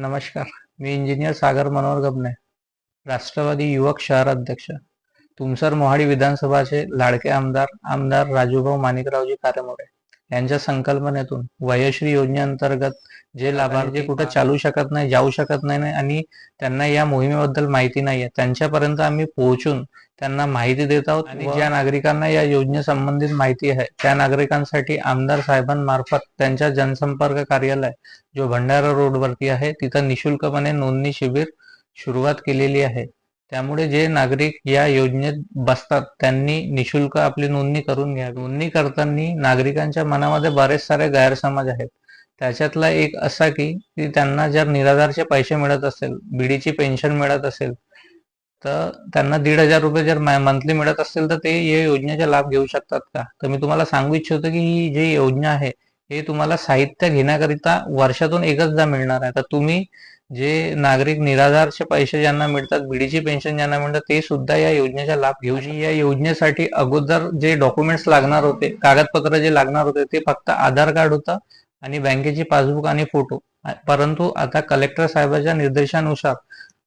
नमस्कार. मी इंजिनियर सागर मनोहर गबने राष्ट्रवादी युवक शहर अध्यक्ष. तुमसर मोहाडी विधानसभाचे लाडके आमदार आमदार राजूभाऊ माणिकरावजी कारेमोडे यांच्या संकल्पनेतून वयश्री योजनेअंतर्गत जे लाभार्थी कुठे चालू शकत नाही जाऊ शकत नाही आणि त्यांना या मोहिमेबद्दल माहिती नाही आहे त्यांच्यापर्यंत आम्ही पोहोचून त्यांना माहिती देत आहोत आणि ज्या नागरिकांना या योजनेसंबंधित माहिती आहे त्या नागरिकांसाठी आमदार साहेबांमार्फत त्यांच्या जनसंपर्क कार्यालय जो भंडारा रोडवरती आहे तिथं निशुल्कपणे नोंदणी शिबिर सुरुवात केलेली आहे. त्यामुळे जे नागरिक या योजनेत बसतात त्यांनी निशुल्क आपली नोंदणी करून घ्या नोंदणी करताना नागरिकांच्या मनामध्ये बरेच सारे गैरसमज आहेत. त्याच्यातला एक असा की त्यांना जर निराधारचे पैसे मिळत असेल बीडीची पेन्शन मिळत असेल तर त्यांना दीड हजार रुपये जर मंथली मिळत असेल तर ते या योजनेचा लाभ घेऊ शकतात का? तर मी तुम्हाला सांगू इच्छितो की ही जी योजना आहे हे तुम्हाला साहित्य घेण्याकरिता वर्षातून एकचदा मिळणार आहे. तर तुम्ही जे नागरिक निराधारचे पैसे ज्यांना मिळतात बीडीची पेन्शन ज्यांना मिळतात ते सुद्धा या योजनेचा लाभ घेऊ या योजनेसाठी अगोदर जे डॉक्युमेंट्स लागणार होते कागदपत्र जे लागणार होते ते फक्त आधार कार्ड होतं आणि बँकेची पासबुक आणि फोटो. परंतु आता कलेक्टर साहेबांच्या निर्देशानुसार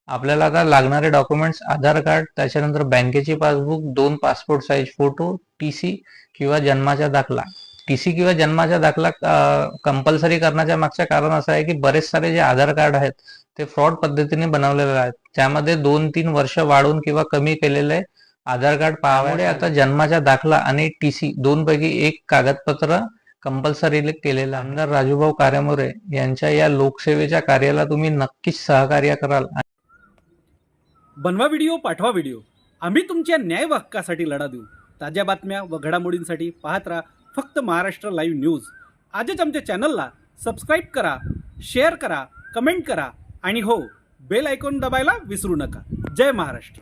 आपल्याला आता लागणारे डॉक्युमेंट्स आधार कार्ड त्याच्यानंतर बँकेची पासबुक दोन passport size photo T C किंवा जन्माचा दाखला. टी सी किंवा जन्माचा दाखला कंपल्सरी करण्याच्या मागचं कारण असं आहे की बरेच सारे जे आधार कार्ड आहेत ते फ्रॉड पद्धतीने बनवलेले आहेत. त्यामध्ये दोन तीन वर्ष वाढवून किंवा कमी केलेले आधार कार्ड पाहावे आता जन्माचा दाखला आणि टी सी दोन पैकी एक कागदपत्र कंपल्सरी केलेलं आमदार राजूभाऊ कारेमोरे यांच्या या लोकसेवेच्या कार्याला तुम्ही नक्कीच सहकार्य कराल. बनवा व्हिडिओ पाठवा व्हिडिओ. आम्ही तुमच्या न्याय हक्कासाठी लढा देऊ. ताज्या बातम्या व घडामोडींसाठी पाहत राहा फक्त महाराष्ट्र लाईव्ह न्यूज. आजच आमच्या चॅनलला सबस्क्राईब करा शेअर करा कमेंट करा आणि हो बेल आयकॉन दबायला विसरू नका. जय महाराष्ट्र.